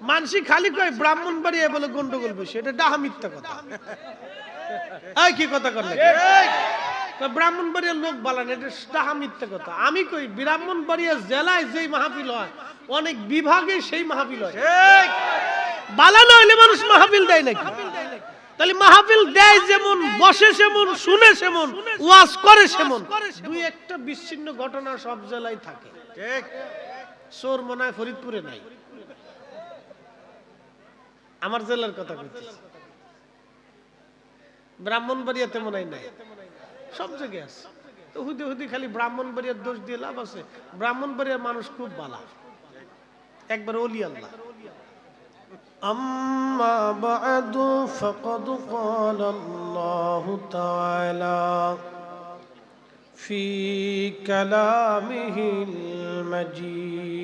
মানসি খালি কয় ব্রাহ্মণ বাড়িয়ে বলে গন্ডগোল বেশি এটা ডাহা মিথ্যা কথা। এই কি কথা করলে ব্রাহ্মণ বাড়িয়ার লোক বলেন এটা ডাহা মিথ্যা কথা। আমি কই ব্রাহ্মণ বাড়িয়া জেলায় যেই মাহফিল হয় অনেক বিভাগে সেই মাহফিল হয়। বালানো হইলে মানুষ মাহফিল দেয় নাকি? তাহলে মাহফিল দেয় যেমন বসে সেমন শুনে সেমন ওয়াজ করে সেমন। দুই একটা বিচ্ছিন্ন ঘটনা সব জেলায় থাকে। ঠিক। চোর মনে হয় ফরিদপুরে নাই। আমার জেলার কথা বলতেছি ব্রাহ্মণবাড়িয়াতে মনে হয় নাই সব জায়গায় আছে তো হুদি হুদি খালি ব্রাহ্মণবাড়িয়ার দোষ দিয়ে লাভ আছে ব্রাহ্মণবাড়িয়ার মানুষ খুব বালা একবার অলি আল্লাহ أما بعد فقد قال الله تعالى في كلامه المجيد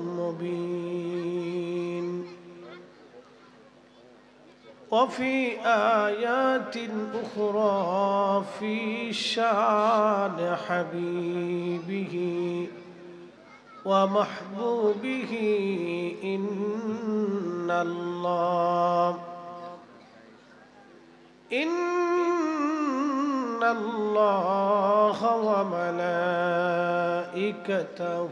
مبين وفي آيات أخرى في شان حبيبه ومحبوبه إن الله إن الله وملائكته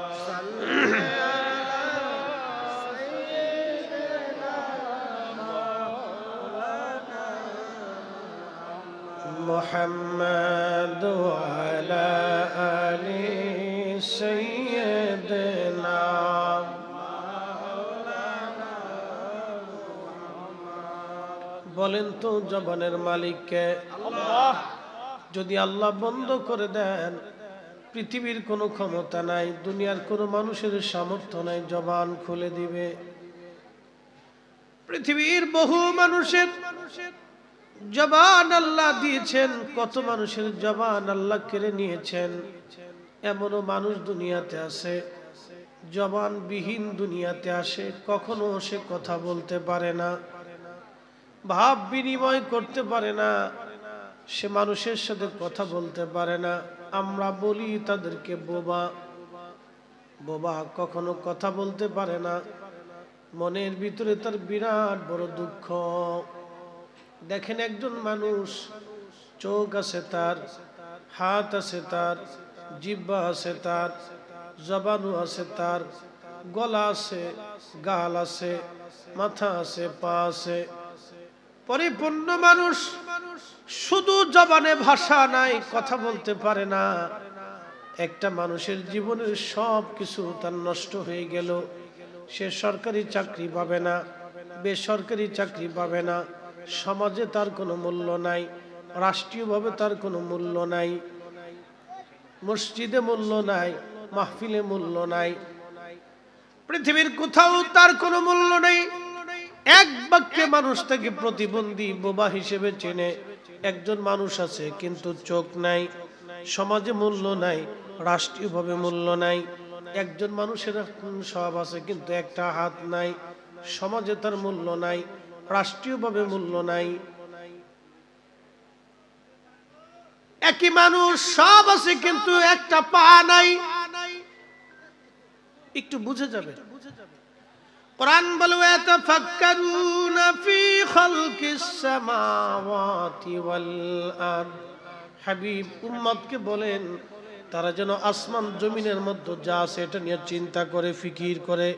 محمد وعلى آل سيدنا বলেন তো জবানের মালিককে যদি আল্লাহ বন্ধ করে দেন পৃথিবীর কোনো ক্ষমতা নাই দুনিয়ার কোনো মানুষের সামর্থ্য নাই জবান খুলে দিবে পৃথিবীর বহু মানুষের জবান আল্লাহ দিয়েছেন, কত মানুষের জবান আল্লাহ কেড়ে নিয়েছেন। এমনও মানুষ দুনিয়াতে আছে জবান বিহীন দুনিয়াতে আসে, কখনো সে কথা বলতে পারে না, ভাব বিনিময় করতে পারে না, সে মানুষের সাথে কথা বলতে পারে না। আমরা বলি তাদেরকে বোবা বোবা কখনো কথা বলতে পারে না, মনের ভিতরে তার বিরাট বড় দুঃখ। দেখেন একজন মানুষ, চোখ আছে তার, হাত আছে তার জিব্বা আছে তার জবানু আছে তার, গলা আছে, গাল আছে, মাথা আছে, পা আছে। পরিপূর্ণ মানুষ শুধু জবানে ভাষা নাই, কথা বলতে পারে না। একটা মানুষের জীবনের সব কিছু তার নষ্ট হয়ে গেল। সে সরকারি চাকরি পাবে না, বেসরকারি চাকরি পাবে না। সমাজে তার কোনো মূল্য নাই, রাষ্ট্রীয়ভাবে তার কোনো মূল্য নাই, মসজিদে মূল্য নাই, মাহফিলে মূল্য নাই, পৃথিবীর কোথাও তার কোনো মূল্য নেই। এক বাক্যে মানুষ তাকে প্রতিবন্ধী বোবা হিসেবে চেনে। একজন মানুষ আছে, কিন্তু চোখ নাই, সমাজে মূল্য নাই, রাষ্ট্রীয়ভাবে মূল্য নাই। একজন মানুষের সব আছে, কিন্তু একটা হাত নাই, সমাজে তার মূল্য নাই। রাষ্ট্রীয়ভাবে মূল্য নাই। একই মানুষ, সব আছে, কিন্তু একটা পা নাই। একটু বুঝে যাবে। কোরআন বলে ইয়াতাফাক্কারুনা ফি খালকিস সামাওয়াতি ওয়াল আরদ। হাবিব উম্মতকে বলেন, তারা যেন আসমান জমিনের মধ্যে যা আছে, এটা নিয়ে চিন্তা করে, ফিকির করে।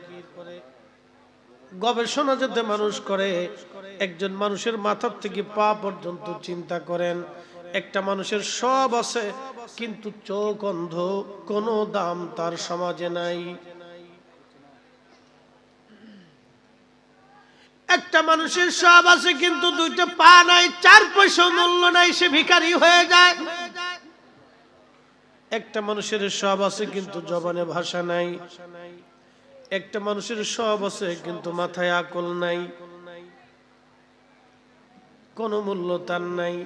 গবেষণা যাতে মানুষ করে, একজন মানুষের মাথার থেকে পা পর্যন্ত চিন্তা করেন। একটা মানুষের সব আছে, কিন্তু চোখ অন্ধ, কোনো দাম তার সমাজে নাই। একটা মানুষের সব আছে, কিন্তু দুইটা পা নাই, চার পয়সা মূল্য নাই, সে ভিখারি হয়ে যায়। একটা মানুষের সব আছে, কিন্তু জবানে ভাষা নাই। একটা মানুষের সব আছে, কিন্তু মাথায় আকল নাই। কোনো মূল্য তার নাই।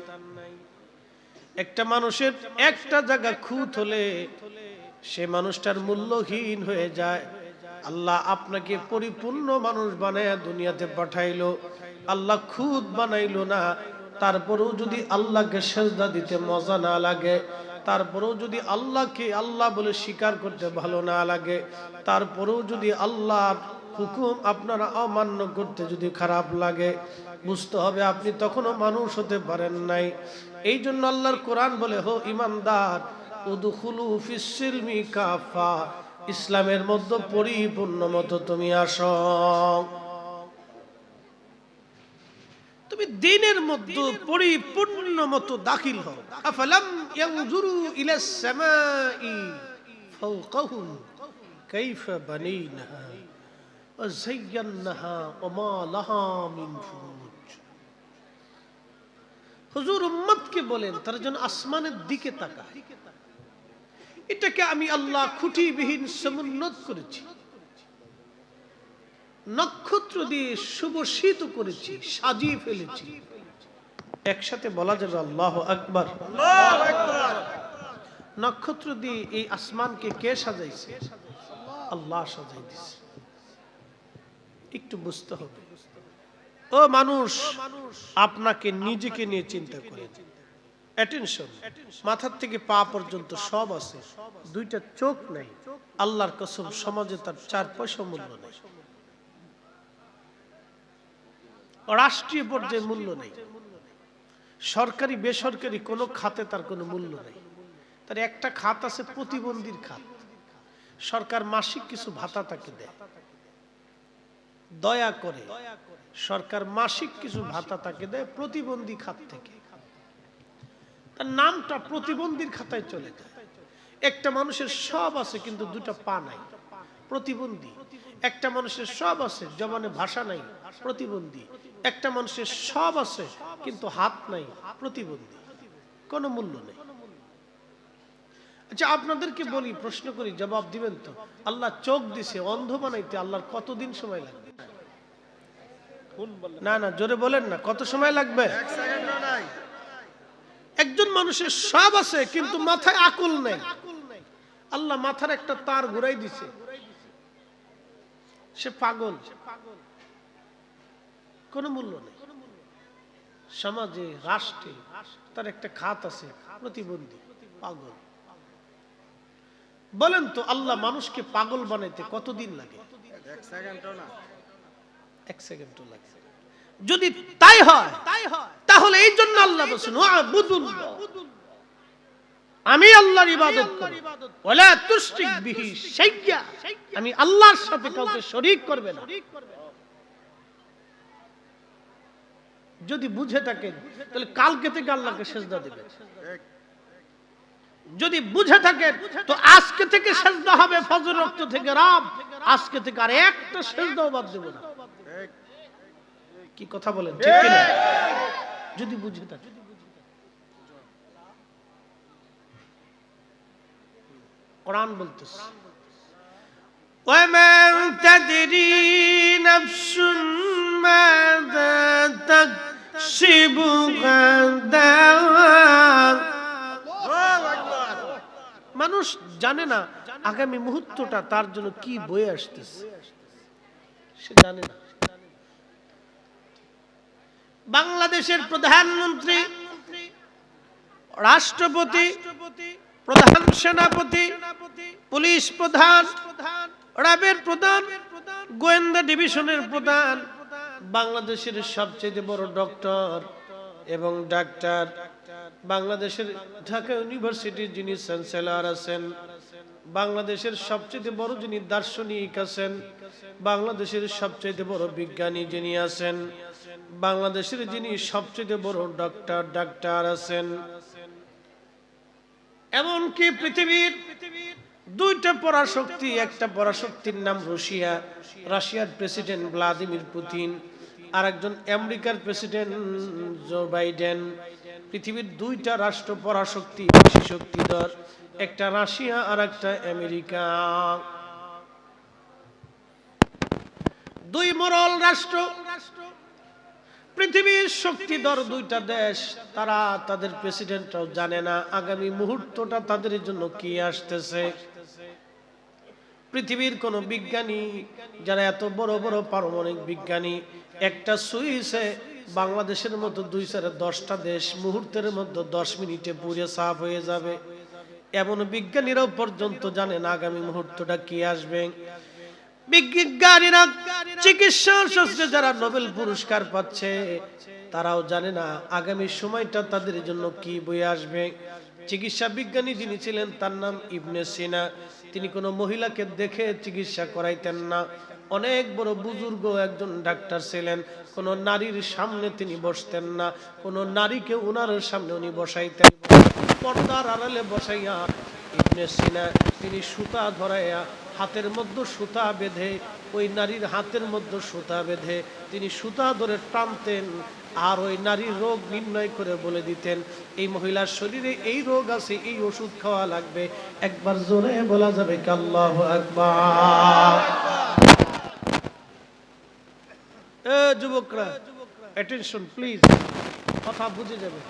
একটা মানুষের একটা জায়গা খুঁত হলে সে মানুষটার মূল্যহীন হয়ে যায়। আল্লাহ আপনাকে পরিপূর্ণ মানুষ বানায় দুনিয়াতে পাঠাইলো। আল্লাহ খুদ বানাইলো না, তারপরেও যদি আল্লাহকে সেজদা দিতে মজা না লাগে তারপরেও যদি আল্লাহকে আল্লাহ বলে স্বীকার করতে ভালো না লাগে, তারপরেও যদি আল্লাহর হুকুম আপনারা অমান্য করতে যদি খারাপ লাগে, বুঝতে হবে আপনি তখনও মানুষ হতে পারেন নাই। এই জন্য আল্লাহর কোরআন বলে হো ইমানদার কাফা। ইসলামের মধ্যে পরিপূর্ণ মতো তুমি আসো। তুমি দিনের মধ্যে পরিপূর্ণ মতো দাখিল হও। হুজুর উম্মতকে বলেন, তারা যেন আসমানের দিকে তাকায়। এটাকে আমি আল্লাহ খুঁটিবিহীন সমুন্নত করেছি। নক্ষত্র দিয়ে সুবসিত করেছি সাজিয়ে ফেলেছি। একসাথে বলা যাবে আল্লাহ আকবার। নক্ষত্র দিয়ে এই আসমানকে কে সাজাইছে? আল্লাহ সাজাই দিছে। একটু বুঝতে হবে। ও মানুষ আপনাকে নিজেকে নিয়ে চিন্তা করে অ্যাটেনশন মাথার থেকে পা পর্যন্ত সব আছে। দুইটা চোখ নাই। আল্লাহর কসম সমাজে তার চার পয়সা মূল্য নেই। রাষ্ট্রীয় পর্যায়ে মূল্য নেই। সরকারি, বেসরকারি কোনো খাতে তার কোনো মূল্য নেই। তার একটা খাত আছে প্রতিবন্ধীর খাত। সরকার মাসিক কিছু ভাতা তাকে দেয়। দয়া করে সরকার মাসিক কিছু ভাতা তাকে দেয় প্রতিবন্ধী খাত থেকে। তার নামটা প্রতিবন্ধীর খাতায় চলে যায়। একটা মানুষের সব আছে, কিন্তু দুটা পা নাই। প্রতিবন্ধী। একটা মানুষের সব আছে, জবানে ভাষা নাই। প্রতিবন্ধী। একটা মানুষের সব আছে কিন্তু হাত নাই প্রতিবন্ধী। কোনো মূল্য নেই। আচ্ছা আপনাদেরকে বলি প্রশ্ন করি জবাব দিবেন তো? আল্লাহ চোখ দিছে অন্ধ বানাইতে আল্লাহর কতদিন সময় লাগবে? না না জোরে বলেন না কত সময় লাগবে? একজন মানুষের সব আছে কিন্তু মাথায় আকুল নেই। আল্লাহ মাথার একটা তার ঘুরাই দিছে। সে পাগল। কোনো মূল্য নেই। সমাজে রাষ্ট্রে তার একটা খাত আছে প্রতিবন্ধী পাগল। বলেন তো আল্লাহ মানুষকে পাগল বানাইতে কতদিন লাগে? এক সেকেন্ডও লাগে। যদি তাই হয় তাহলে এই জন্য আল্লাহ বলছেন আমি আল্লাহর ইবাদত করি। ওয়ালা তুশরিক বিহি শাইয়্যা আমি আল্লাহর সাথে কাউকে শরীক করবে না। যদি বুঝে থাকেন তাহলে কালকে থেকে আল্লাহকে সেজদা দিবেন যদি বুঝে থাকেন তো আজকে থেকে সেজদা হবে ফজর রক্ত থেকে রাম আজকে থেকে আর একটা সেজদাও বাদ দেব না কি কথা বলেন ঠিক কিনা যদি বুঝে থাকে কোরআন বলতেছে وما تدري نفس ماذا تكسب غدا মানুষ জানে না আগামী মুহূর্তটা তার জন্য কি বয়ে আসতেছে। সে জানে না। বাংলাদেশের প্রধানমন্ত্রী, রাষ্ট্রপতি, প্রধান সেনাপতি, পুলিশ প্রধান প্রধান, গোয়েন্দা ডিভিশনের প্রধান বাংলাদেশের সবচেয়ে বড় ডক্টর এবং ডাক্তার বাংলাদেশের ঢাকা ইউনিভার্সিটির যিনি চ্যান্সেলর আছেন, বাংলাদেশের সবচেয়ে বড় যিনি দার্শনিক আছেন, বাংলাদেশের সবচেয়ে বড় বিজ্ঞানী যিনি আছেন, বাংলাদেশের যিনি সবচেয়ে বড় ডক্টর, ডাক্তার আছেন। এমনকি পৃথিবীর দুইটা পরাশক্তি, একটা পরাশক্তির নাম রাশিয়া। রাশিয়ার প্রেসিডেন্ট ভ্লাদিমির পুতিন আর একজন আমেরিকার প্রেসিডেন্ট জো বাইডেন। পৃথিবীর দুইটা রাষ্ট্র পরাশক্তি, বেশি শক্তিধর একটা রাশিয়া আর একটা আমেরিকা। দুই মোরল রাষ্ট্র, পৃথিবীর শক্তিধর দুইটা দেশ, তারা তাদের প্রেসিডেন্টরাও জানে না। আগামী মুহূর্তটা তাদের জন্য কি আসতেছে? পৃথিবীর কোন বিজ্ঞানী যারা এত বড় বড় পারমাণবিক বিজ্ঞানী, একটা সুইসে বাংলাদেশের মতো দুই চারে দশটা দেশ মুহূর্তের মধ্যে দশ মিনিটে পুড়ে সাফ হয়ে যাবে। এমন বিজ্ঞানীরাও পর্যন্ত জানেন আগামী মুহূর্তটা কি আসবে। বিজ্ঞানীরা, চিকিৎসা যারা নোবেল পুরস্কার পাচ্ছে, তারাও জানে না আগামী সময়টা তাদের জন্য কি বয়ে আসবে। চিকিৎসা বিজ্ঞানী যিনি ছিলেন, তার নাম ইবনে সিনা। তিনি কোনো মহিলাকে দেখে চিকিৎসা করাইতেন না। অনেক বড় বুজুর্গ একজন ডাক্তার ছিলেন। কোন নারীর সামনে তিনি বসতেন না। কোন নারীকে উনার সামনে উনি বসাইতেন। পর্দার আড়ালে বসাইয়া ইবনে সিনা তিনি সুতা ধরাইয়া হাতের মধ্যে সুতা বেঁধে, ওই নারীর হাতের মধ্যে সুতা বেঁধে, তিনি সুতা ধরে টানতেন আর ওই নারীর রোগ নির্ণয় করে বলে দিতেন। এই মহিলার শরীরে এই রোগ আছে, এই ওষুধ খাওয়া লাগবে। একবার জোরে বলা যাবে কাল্লাহ একবার যুবকরা অ্যাটেনশন প্লিজ কথা বুঝে যাবে।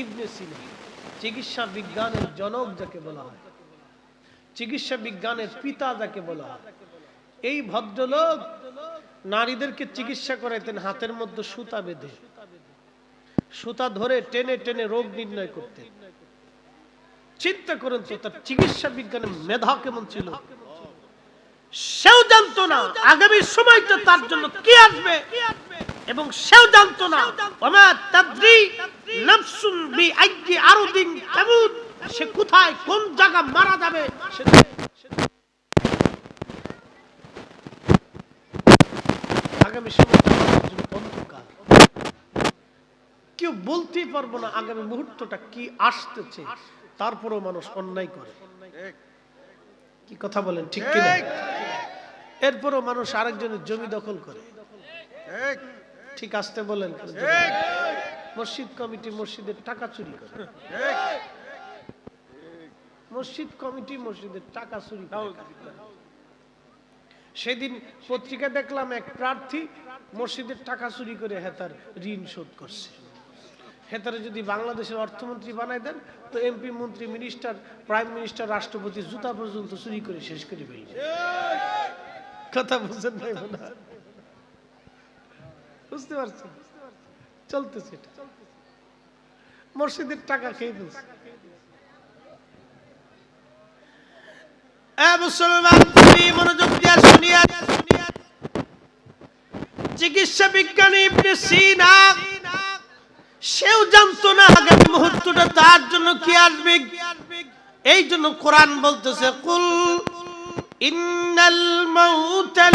ইবনে সিনা, চিকিৎসা বিজ্ঞানের জনক যাকে বলা হয়। চিকিৎসা বিজ্ঞানের পিতা যাকে বলা হয়। এই ভদ্রলোক নারীদেরকে চিকিৎসা করাইতেন, হাতের মধ্যে সুতা বেঁধে। সুতা ধরে টেনে টেনে রোগ নির্ণয় করতেন। চিন্তা করেন তো, তার চিকিৎসা বিজ্ঞানের মেধা কেমন ছিল? সেও জানতো না আগামী সময়টা তার জন্য কি আসবে। এবং সেও জানতো না, ওমা তাদ্রি নাফসুন বি আইয়ি আরদিন তামুত সে কোথায় কোন জায়গা মারা যাবে? আগামী কেউ বলতেই পারব না আগামী মুহূর্তটা কি আসতেছে তারপরেও মানুষ অন্যায় করে। কি কথা বলেন ঠিক কিনা? এরপরও মানুষ আরেকজনের জমি দখল করে। ঠিক। আসতে বলেন মসজিদ কমিটি মসজিদের টাকা চুরি করে। মসজিদ কমিটি মসজিদের টাকা চুরি সেদিন পত্রিকা দেখলাম এক প্রার্থী মসজিদের টাকা চুরি করে হেতার ঋণ শোধ করছে। হেতারে যদি বাংলাদেশের অর্থমন্ত্রী বানাই দেন তো এমপি মন্ত্রী মিনিস্টার প্রাইম মিনিস্টার রাষ্ট্রপতি জুতা পর্যন্ত চুরি করে শেষ করে ফেলবে। কথা বুঝছেন ভাই বোনা বুঝতে পারছেন? চলতেছে মসজিদের টাকা খেয়ে ফেলছে এ চিকিৎসা বিজ্ঞানী ইবনে সিনা, সেও জানতো না আগামী মুহূর্তটা, তার জন্য কি আসবে? এই জন্য কোরআন বলতেছে, কুল ইন্নাল মাউতাল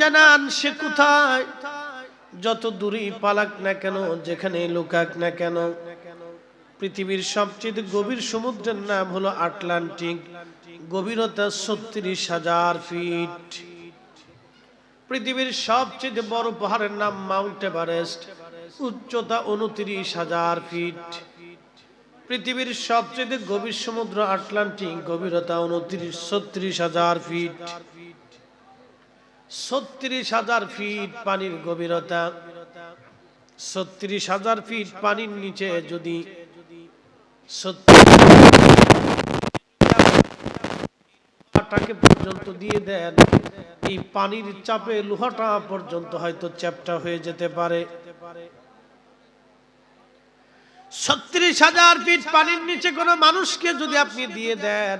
জানান সে কোথায়? যত দূরেই পালাক না কেন যেখানে লুকাক না কেন, পৃথিবীর সবচেয়ে গভীর সমুদ্রের নাম হলো আটলান্টিক। গভীরতা ছত্রিশ হাজার ফিট। পৃথিবীর সবচেয়ে বড় পাহাড়ের নাম মাউন্ট এভারেস্ট। উচ্চতা উনত্রিশ হাজার ফিট। পৃথিবীর সবচেয়ে গভীর সমুদ্র আটলান্টিক। গভীরতা উনত্রিশ, ছত্রিশ হাজার ফিট। ছত্রিশ হাজার ফিট পানির গভীরতা, ছত্রিশ হাজার ফিট পানির নিচে যদি পর্যন্ত দিয়ে দেন, এই পানির চাপে লোহাটা পর্যন্ত হয়তো চ্যাপটা হয়ে যেতে পারে। ছত্রিশ হাজার ফিট পানির নিচে কোনো মানুষকে যদি আপনি দিয়ে দেন,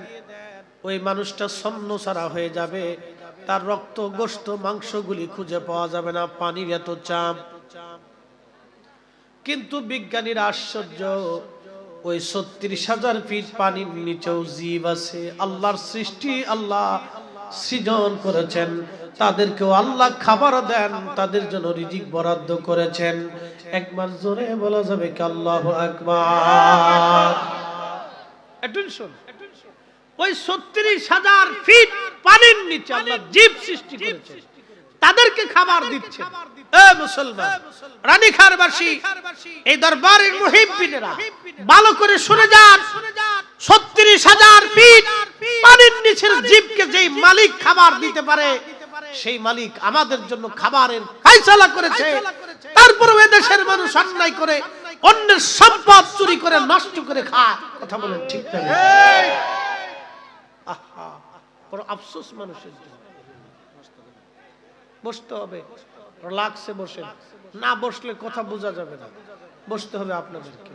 ওই মানুষটা ছন্ন ছাড়া হয়ে যাবে। তার রক্ত গোস্ত মাংসগুলি খুঁজে পাওয়া যাবে না, পানির এত চাপ। কিন্তু বিজ্ঞানীর আশ্চর্য, ওই ছত্রিশ হাজার ফিট পানির নিচেও জীব আছে। আল্লাহর সৃষ্টি আল্লাহ সৃজন করেছেন। তাদেরকেও আল্লাহ খাবার দেন, তাদের জন্য রিজিক বরাদ্দ করেছেন। একবার জোরে বলা যাবে কি আল্লাহ একবার ওই ছত্রিশ হাজার ফিট পানির নিচে আল্লাহ জীব সৃষ্টি করেছেন তাদেরকে খাবার দিচ্ছে। এ মুসলমান রানীখারবাসী এই দরবারের মুহিব্বিনেরা ভালো করে শুনে যান। ছত্রিশ হাজার ফিট পানির নিচের জীবকে যেই মালিক খাবার দিতে পারে সেই মালিক আমাদের জন্য খাবারের ফাইসালা করেছে। তারপরে দেশের মানুষ অন্যায় করে অন্যের সম্পদ চুরি করে নষ্ট করে খায়। কথা বলেন ঠিক না? আহা! বড় আফসোস মানুষের জন্য। বসতে হবে রিল্যাক্সে বসেন। না বসলে কথা বোঝা যাবে না। বসতে হবে আপনাদেরকে।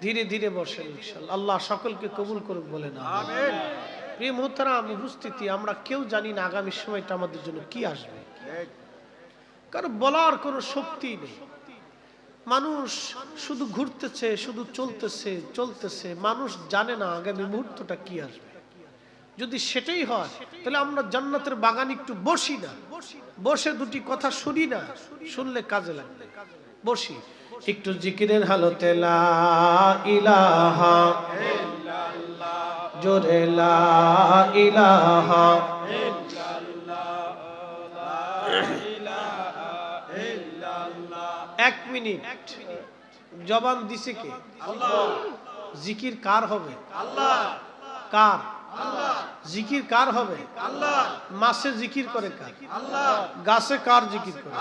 ধীরে ধীরে বসেন ইনশাআল্লাহ। আল্লাহ সকলকে কবুল করুক বলে না প্রিয় মোহতারাম উপস্থিতি আমরা কেউ জানি না আগামী সময়টা আমাদের জন্য কি আসবে। কারণ বলার কোনো শক্তি নেই। মানুষ শুধু ঘুরতেছে শুধু চলতেছে চলতেছে। মানুষ জানে না আগামী মুহূর্তটা কি আসবে। যদি সেটাই হয় তাহলে আমরা জান্নাতের বাগান একটু বসি না। বসে দুটি কথা শুনি না শুনলে কাজে লাগবে। বসি। একটু জিকিরের হালতে ইলাহা জোরে ইলাহা এক মিনিট। জবান দিছে কে? জিকির কার হবে? কার? জিকির কার হবে? মাসে জিকির করে কার? গাছে কার জিকির করে?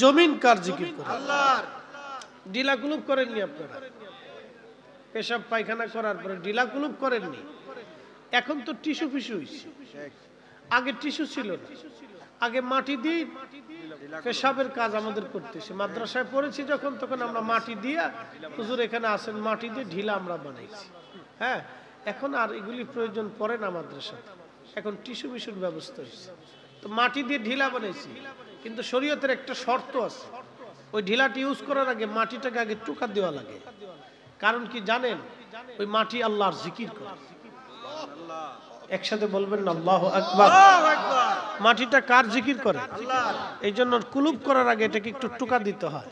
জমিন কার জিকির করে? ডিলা কুলুপ করেননি আপনারা? পেশাব পায়খানা করার পরে ডিলা কুলুপ করেননি? এখন তো টিস্যু হয়েছে আগে টিস্যু ছিল না। আগে মাটি দিয়ে পেশাবের কাজ আমাদের করতেছে মাদ্রাসায় পড়েছি যখন, তখন আমরা মাটি দিয়া হুজুর এখানে আসেন, মাটি দিয়ে ঢিলা আমরা বানাইছি। হ্যাঁ? এখন আর এগুলি প্রয়োজন পড়ে না মাদ্রাসা। এখন টিস্যু মিশুর ব্যবস্থা হয়েছে। তো মাটি দিয়ে ঢিলা বানাইছি কিন্তু শরীয়তের একটা শর্ত আছে। ওই ঢিলাটি ইউজ করার আগে মাটিটাকে আগে টুকা দেওয়া লাগে। কারণ কি জানেন? ওই মাটি আল্লাহর জিকির করে। একসাথে বলবেন না আল্লাহ আকবার। মাটিটা কার জিকির করে? এই জন্য কুলুপ করার আগে এটাকে একটু টুকা দিতে হয়।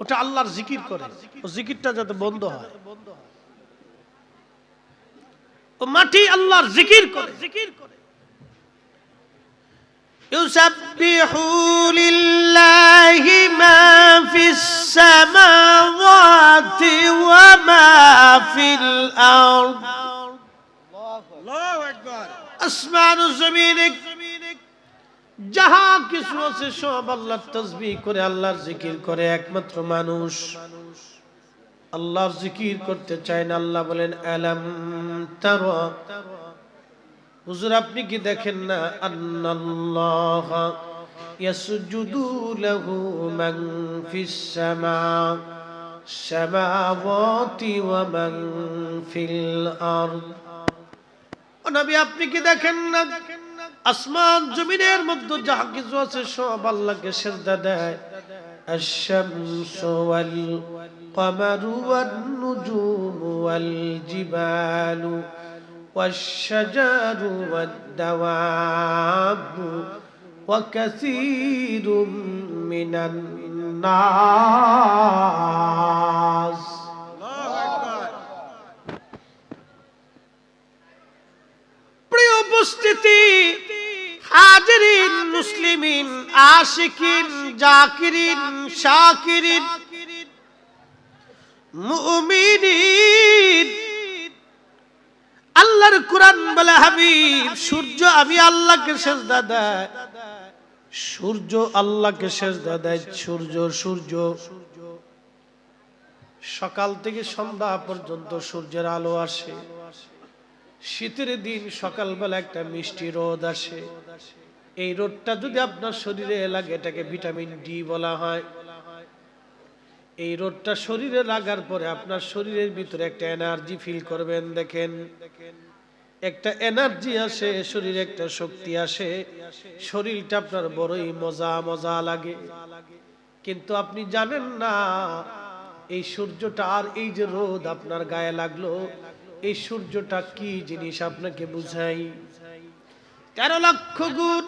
ওটা আল্লাহর জিকির করে ও জিকিরটা যাতে বন্ধ হয় ও মাটি আল্লাহর জিকির করে জিকির করে يسبح لله ما في السماوات وما في الأرض আসমান ও জমিনে যাহা কিছু আছে সব আল্লাহর তসবিহ করে আল্লাহর জিকির করে একমাত্র মানুষ। আল্লাহর জিকির করতে চায় না, আল্লাহ বলেন, আলাম তারা? হুজুর, আপনি কি দেখেন না? আন্নাল্লাহ ইয়াসজুদু লাহু মান ফিস সামা, সামাওয়াতি ওয়া মান ফিল আরদ। ও নবী, আপনি কি দেখেন না? আসমান জমিনের মধ্যে যাহা কিছু আছে সব আল্লাহকে সেজদা দেয় الشمس والقمر والنجوم والجبال والشجر والدواب وكثير من الناس প্রিয় উপস্থিতি হাজরিন মুসলিমিন, আশিকিন, জাকিরিন, শাকিরিন, মুমিনিন। আল্লাহর কোরআন বলে, হাবিব, সূর্য আমি আল্লাহকে সেজদা দেয়। সূর্য আল্লাহকে সেজদা দেয়, সূর্য সূর্য। সকাল থেকে সন্ধ্যা পর্যন্ত সূর্যের আলো আসে। শীতের দিন সকালবেলা একটা মিষ্টি রোদ আসে। এই রোদটা যদি আপনার শরীরে লাগে, এটাকে ভিটামিন ডি বলা হয়। এই রোদটা শরীরে লাগার পরে আপনার শরীরের ভিতরে একটা এনার্জি ফিল করবেন, দেখেন। একটা এনার্জি আসে, শরীরে একটা শক্তি আসে। শরীরটা আপনার বড়ই মজা মজা লাগে। কিন্তু আপনি জানেন না, এই সূর্যটা আর এই যে রোদ আপনার গায়ে লাগল এই সূর্যটা কি জিনিস আপনাকে বুঝাই? তেরো লক্ষ গুণ।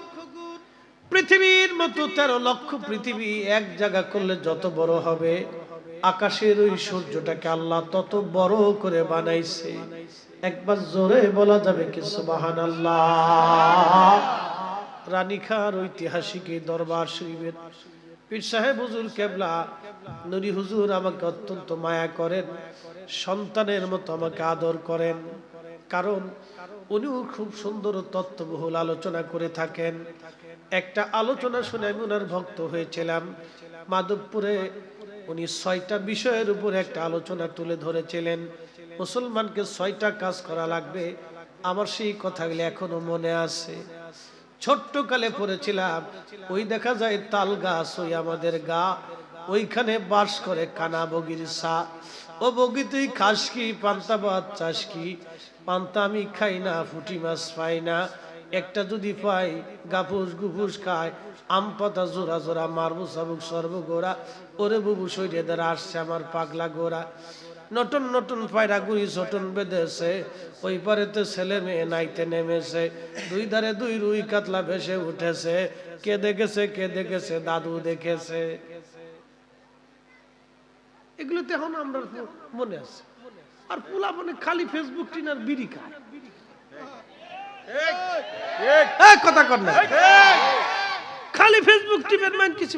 পৃথিবীর মতো তেরো লক্ষ পৃথিবী এক জায়গা করলে যত বড় হবে, আকাশের ওই সূর্যটাকে আল্লাহ তত বড় করে বানাইছে। একবার জোরে বলা যাবে কি সুবাহান আল্লাহ রানীখার ঐতিহাসিক এই দরবার শরীফের পীর সাহেব, হুজুর কেবলা নুরি হুজুর আমাকে অত্যন্ত মায়া করেন, সন্তানের মতো আমাকে আদর করেন, কারণ উনিও খুব সুন্দর তত্ত্ববহুল আলোচনা করে থাকেন। একটা আলোচনা শুনে আমি ওনার ভক্ত হয়েছিলাম। মাধবপুরে উনি ছয়টা বিষয়ের উপর একটা আলোচনা তুলে ধরেছিলেন। মুসলমানকে ছয়টা কাজ করা লাগবে, আমার সেই কথাগুলি এখনও মনে আছে। ছোট্ট কালে পড়েছিলাম। ওই দেখা যায় তাল গাছ ওই আমাদের গা। ওইখানে বাস করে কানা বগির সা। ও বগি, তুই খাস কি? পান্তা ভাত চাস কি? পান্তা আমি খাই না, ফুটি মাছ পাই না। একটা যদি পাই গাফুস গুফুস খায়। আম পাতা জোড়া জোড়া, মারবো সাবুক, সর্ব গোড়া। ওরে বুবু শরীরে দ্বারা আসছে আমার পাগলা গোড়া। নতুন নতুন পায়রা গুড়ি চটন বেঁধেছে। ওই পারেতে ছেলে মেয়ে নাইতে নেমেছে। দুই ধারে দুই রুই কাতলা ভেসে উঠেছে। কে দেখেছে কে দেখেছে দাদু দেখেছে। এগুলোতে এখন আমরা মনে আছে। আর পোলা মানে খালি ফেসবুক টিনার বিড়ি খায়। কথা কর না। খালি ফেসবুক টিপের মান কিছু।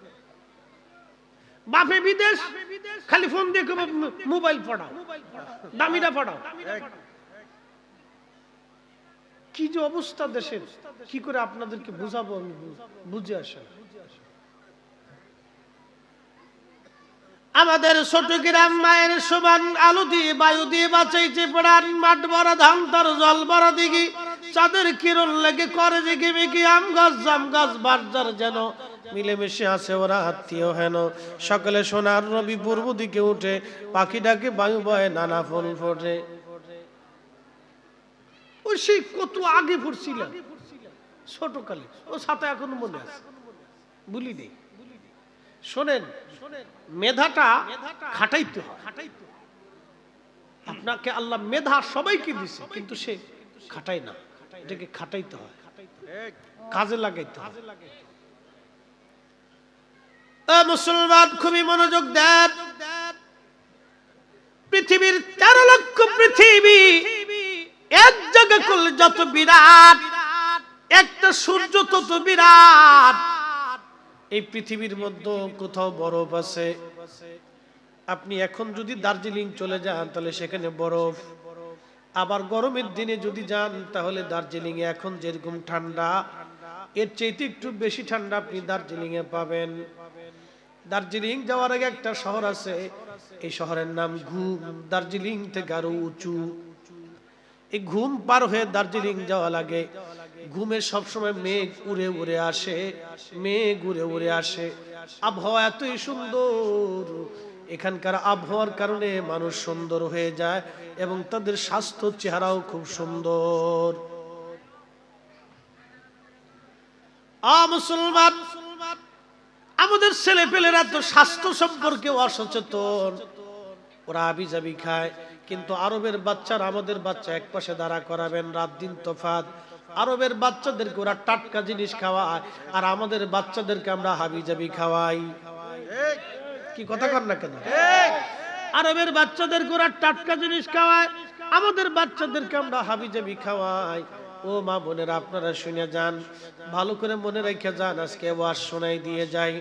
বাপে বিদেশ, খালি ফোন দিয়ে মোবাইল পড়াও, দামিটা পড়াও। কি যে অবস্থা দেশের, কি করে আপনাদেরকে বুঝাবো আমি বুঝে আসে আমাদের ছোট গ্রাম মায়ের সমান আলো দিয়ে বায়ু দিয়ে বাঁচাইছে পড়ান মাঠ ভরা ধান, তার জল ভরা দিঘি। চাঁদের কিরণ লেগে করে দিঘি মেঘি আম গাছ, জাম গাছ বাজার যেন মিলেমিশে আছে, ওরা আত্মীয় হেন। সকালে সোনার রবি পূর্ব দিকে উঠে, পাখি ডাকে, বায়ু বয়ে, নানা ফুল ফোটে। ওই সেই কত আগে পড়ছিলাম ছোটকালে। ও সাথে এখন মনে আছে। ভুলি নেই। শোনেন, মেধাটা খাটাইতে হয়। আপনাকে আল্লাহ মেধা সবাইকে দিছে, কিন্তু সে খাটায় না। এটাকে খাটাইতে হয়। কাজে লাগাইতে হয়। মুসলমান খুবই মনোযোগ দেন। পৃথিবীর তেরো লক্ষ পৃথিবী এক জায়গা করলে যত বিরাট একটা সূর্য তত বিরাট। এই পৃথিবীর মধ্যে কোথাও বরফ আছে। আপনি এখন যদি দার্জিলিং চলে যান তাহলে সেখানে বরফ আবার গরমের দিনে যদি যান, তাহলে দার্জিলিং এ এখন যেরকম ঠান্ডা, এর চাইতে একটু বেশি ঠান্ডা আপনি দার্জিলিং এ পাবেন। দার্জিলিং যাওয়ার আগে একটা শহর আছে, এই শহরের নাম ঘুম। দার্জিলিং থেকে আরও উঁচু। এই ঘুম পার হয়ে দার্জিলিং যাওয়া লাগে। ঘুমে সবসময় মেঘ উড়ে উড়ে আসে, মেঘ উড়ে উড়ে আসে। আবহাওয়া এতই সুন্দর এখানকার আবহাওয়ার কারণে মানুষ সুন্দর হয়ে যায় এবং তাদের স্বাস্থ্য চেহারাও খুব সুন্দর। আমাদের ছেলে পেলেরা তো স্বাস্থ্য সম্পর্কে অসচেতন। ওরা আবি জাবি খায়, কিন্তু আরবের বাচ্চারা আমাদের বাচ্চা এক পাশে দাঁড়া করাবেন, রাত দিন তফাত আরবের বাচ্চাদেরকে ওরা টাটকা জিনিস খাওয়ায়, আর আমাদের বাচ্চাদেরকে আমরা হাবি জাবি খাওয়াই। কি কথা কর না কেন? আরবের বাচ্চাদের ওরা টাটকা জিনিস খাওয়ায়, আমাদের বাচ্চাদেরকে আমরা হাবিজাবি খাওয়াই। ও মা বোনেরা, আপনারা শুনে যান, ভালো করে মনে রেখে যান, আজকে ওয়াজ শোনাই দিয়ে যাই।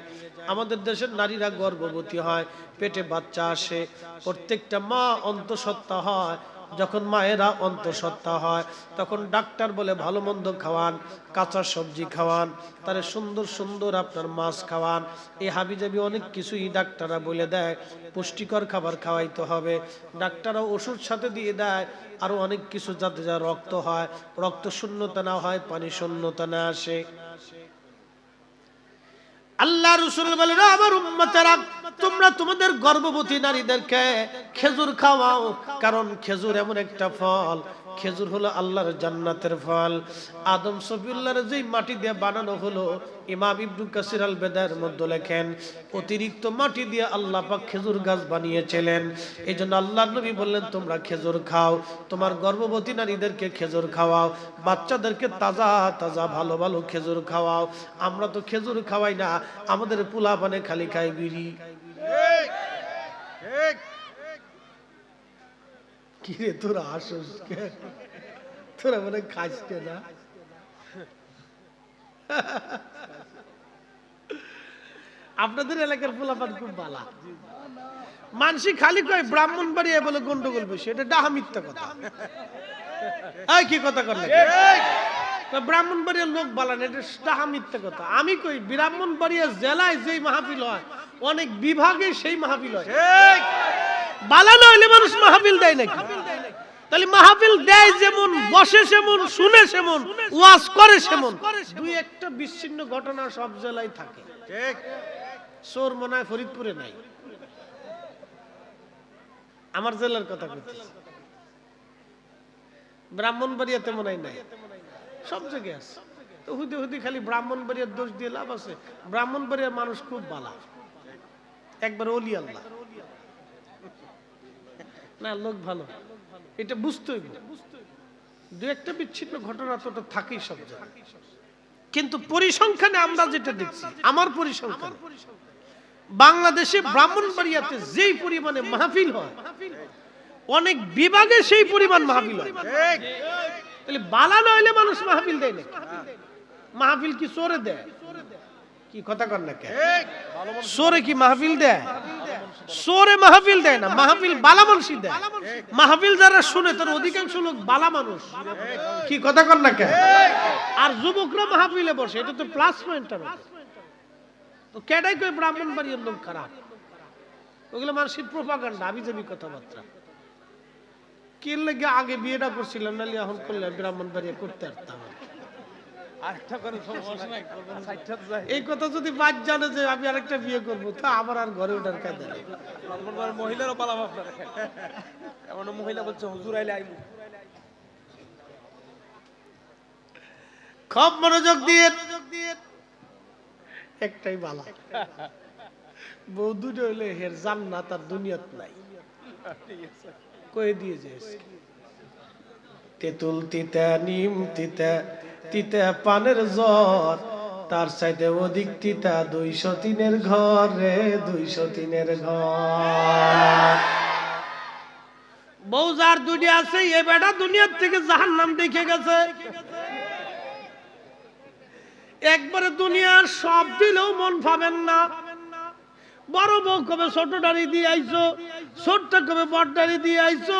আমাদের দেশের নারীরা গর্ভবতী হয়, পেটে বাচ্চা আসে, প্রত্যেকটা মা অন্তঃসত্ত্বা হয়। যখন মায়েরা অন্তঃসত্ত্বা হয়, তখন ডাক্তার বলে ভালো মন্দ খাওয়ান, কাঁচা সবজি খাওয়ান, তারে সুন্দর সুন্দর আপনার মাছ খাওয়ান। এই হাবিজাবি অনেক কিছুই ডাক্তাররা বলে দেয়, পুষ্টিকর খাবার খাওয়াইতে হবে। ডাক্তাররা ওষুধ সাথে দিয়ে দেয় আরও অনেক কিছু যাতে যা রক্ত হয়, রক্ত শূন্যতা না হয়, পানি শূন্যতা না আসে। আল্লাহ রসুল বলেন আমার উম্মতেরা, তোমরা তোমাদের গর্ভবতী নারীদেরকে খেজুর খাওয়াও, কারণ খেজুর এমন একটা ফল খেজুর হলো আল্লাহর জান্নাতের ফল। আদম সফিউল্লাহর যেই মাটি দিয়ে বানানো হলো, ইমাম ইবনু কাসির আল বেদার মধ্যে লেখেন, অতিরিক্ত মাটি দিয়ে আল্লাহ পাক খেজুর গাছ বানিয়েছিলেন। এই জন্য আল্লাহ নবী বললেন, তোমরা খেজুর খাও, তোমার গর্ভবতী নারীদেরকে খেজুর খাওয়াও, বাচ্চাদেরকে তাজা তাজা ভালো ভালো খেজুর খাওয়াও। আমরা তো খেজুর খাওয়াই না, আমাদের পোলা পানে খালি খাই বিড়ি। কি রে তোরা আসস? তোরা মানে খাইসকে না? আপনাদের এলাকার পোলাপান খুব বালা। মানসি খালি কয় ব্রাহ্মণ বাড়িয়ে বলে গন্ডগোল বেশি। এটা ডাহা মিথ্যা কথা। এই, কি কথা করলে ব্রাহ্মণ বাড়িয়ার লোক বালান এটা ডাহা মিথ্যা কথা। আমি কই ব্রাহ্মণ বাড়িয়া জেলায় যেই মাহফিল হয়, অনেক বিভাগে সেই মাহফিল হয়। বালানো হইলে মানুষ মাহফিল দেয় নাকি? তাহলে মাহফিল দেয় যেমন বসে সেমন শুনে সেমন ওয়াজ করে সেমন। দুই একটা বিচ্ছিন্ন ঘটনা সব জেলায় থাকে। চোর মনে হয় ফরিদপুরে নাই। আমার জেলার কথা বলতেছি ব্রাহ্মণবাড়িয়াতে মনে হয় নাই। সব জায়গায় আছে। তো হুদি হুদি খালি ব্রাহ্মণবাড়িয়ার দোষ দিয়ে লাভ আছে। ব্রাহ্মণবাড়িয়ার মানুষ খুব বালা। একবার অলি আল্লাহ। না, লোক ভালো। এটা বুঝতে হইব দু একটা বিচ্ছিন্ন ঘটনা তো থাকেই সব কিন্তু পরিসংখ্যানে আমরা যেটা দেখছি, আমার পরিসংখ্যানে, বাংলাদেশে ব্রাহ্মণবাড়িয়াতে যেই পরিমাণে মাহফিল হয়, অনেক বিভাগে সেই পরিমাণ মাহফিল হয়। বালা নইলে মানুষ মাহফিল দেয় না মাহফিল কি চোরে দেয়? কি কথা কর না কে চোরে কি মাহফিল দেয়? চোরে মাহফিল দেয় না মাহফিল বালা মানুষই দেয়। মাহফিল যারা শুনে তার অধিকাংশ লোক বালা মানুষ। কি কথা কর না কে আর যুবকরা মাহফিলে বসে এটা তো প্লাস পয়েন্ট তো কেডাই কই ব্রাহ্মণ বাড়ির লোক খারাপ ওগুলো মানুষের প্রপাগান্ডা আবি যাবি কথাবার্তা। কে লেগে আগে বিয়েটা করছিলাম নাহলে এখন করলে ব্রাহ্মণ বাড়িয়ে করতে পারতাম আরেকটা করে সমস্যা নাই করবেন সাইডটা যায় এই কথা যদি বাদ জানে যে আমি আরেকটা বিয়ে করব তা আমার আর ঘরে ওঠার কাজে নেই। মহিলারও পালাম আপনারা এমন মহিলা বলছে হুজুর আইলে আইমু খুব মনোযোগ দিয়ে একটাই বালা। বউ দুটো হইলে হের জান্নাত আর দুনিয়াত নাই। কয়ে দিয়ে যে তেঁতুল তিতা নিম তিতা তিতা পানের জ্বর, তার সাইডে অধিক তিতা দুইশো তিনের ঘর রে, দুইশো তিনের ঘর। বউ যার দুনিয়া আছে, এ বেটা দুনিয়ার থেকে জাহান নাম দেখে গেছে। একবারে দুনিয়ার সব দিলেও মন পাবেন না। বড় বউ কবে ছোট ডাড়ি দিয়ে আইছো, ছোট্ট কবে বড় ডাড়ি দিয়ে আইছো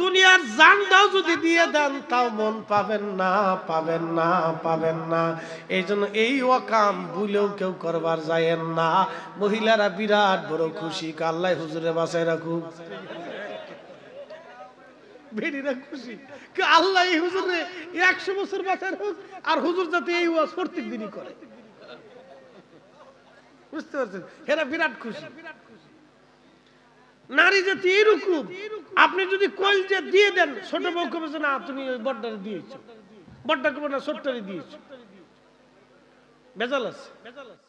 দুনিয়ার জানটাও যদি দিয়ে দেন, তাও মন পাবেন না পাবেন না পাবেন না। এই জন্য এই ওয়াকাম ভুলেও কেউ করবার যায়েন না। মহিলারা বিরাট বড় খুশি আল্লাহ হুজুরে বাসায় রাখুক। খুশি আল্লাহ এই একশো বছর আর হুজুর যাতে এই দিনই করে। বুঝতে পারছেন? বিরাট খুশি। নারী জাতি এরকম। আপনি যদি কল যে দিয়ে দেন, ছোট বউ কবে না, তুমি ওই বড্ডারে দিয়েছ। বড্ডা কমে না, ছোট্টারে দিয়েছ। বেজাল আছে বেজাল আছে।